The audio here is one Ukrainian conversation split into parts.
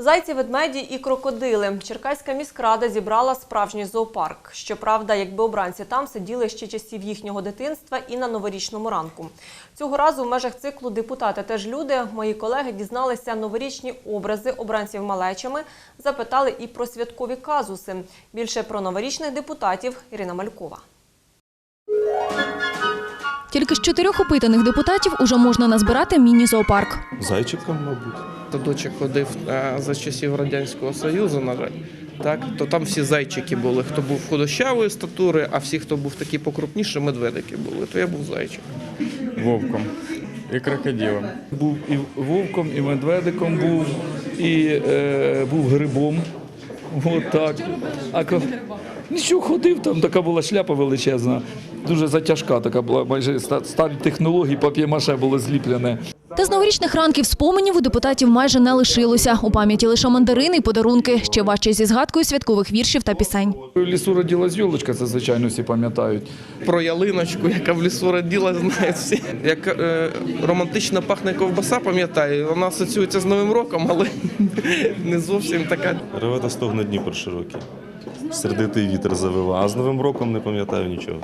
Зайці, ведмеді і крокодили. Черкаська міськрада зібрала справжній зоопарк. Щоправда, якби обранці там сиділи ще часів їхнього дитинства і на новорічному ранку. Цього разу в межах циклу депутати теж люди. Мої колеги дізналися новорічні образи обранців малечами, запитали і про святкові казуси. Більше про новорічних депутатів Ірина Малькова. Тільки з чотирьох опитаних депутатів уже можна назбирати міні-зоопарк. Зайчиком, мабуть. Садочок ходив е, за часів Радянського Союзу, на жаль. Так, то там всі зайчики були. Хто був худощавої статури, а всі, хто був такі покрупніші, медведики були. То я був зайчик. вовком і крокодилом. Був і вовком, і медведиком був, і е, був грибом. От так. А ко- нічого ходив, там така була шляпа величезна, дуже затяжка, така була майже ста- старі технології, пап'ємаше було зліплене. Та з новорічних ранків споменів у депутатів майже не лишилося. У пам'яті лише мандарини й подарунки. Ще важче зі згадкою святкових віршів та пісень. В лісу родилась йолочка, це звичайно всі пам'ятають. Про ялиночку, яка в лісу раділа, знають всі. Як е, романтично пахне ковбаса, пам'ятаю, вона асоціюється з Новим роком, але не зовсім така. Реве та стогне Дніпр широкий. Сердитий вітер завива, а з Новим роком не пам'ятаю нічого.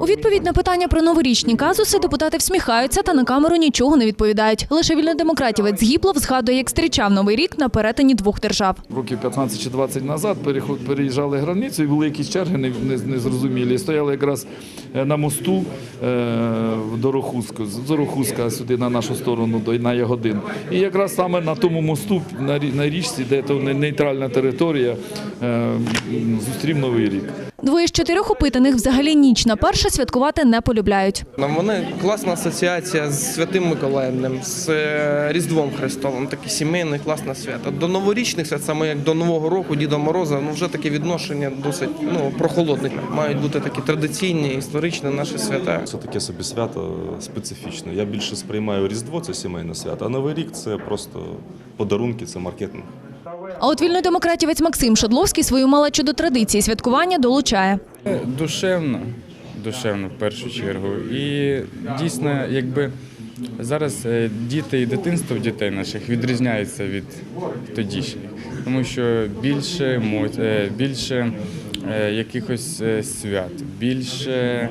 У відповідь на питання про новорічні казуси депутати всміхаються та на камеру нічого не відповідають. Лише вільнодемократівець Гіплов згадує, як зустрічав новий рік на перетині двох держав. Років 15 чи 20 назад переїжджали границю і були якісь черги не- не- незрозумілі. Стояли якраз е, на мосту е, в Дорохузьку, з Дорохузька сюди на нашу сторону, до на Ягодин. І якраз саме на тому мосту, на, річці, де то нейтральна територія, е, зустрів Новий рік. Двоє з чотирьох опитаних взагалі ніч на перше святкувати не полюбляють. Нам вони класна асоціація з Святим Миколаєм, з е, Різдвом Христовим, таке сімейне, класне свято. До новорічних свят, саме як до Нового року, Діда Мороза, ну вже таке відношення досить ну, прохолодне. Мають бути такі традиційні, історичні наші свята. Це таке собі свято специфічне. Я більше сприймаю Різдво, це сімейне свято, а Новий рік це просто подарунки, це маркетинг. А от вільнодемократівець Максим Шадловський свою малечу до традиції святкування долучає. Душевно, душевно в першу чергу. І дійсно, якби зараз е, діти і дитинство в дітей наших відрізняється від тодішніх, тому що більше е, більше е, якихось свят, більше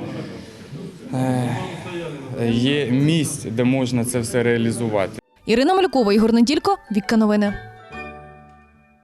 є місць, де можна це все реалізувати. Ірина Малькова, Ігор Неділько, Вікка Новини.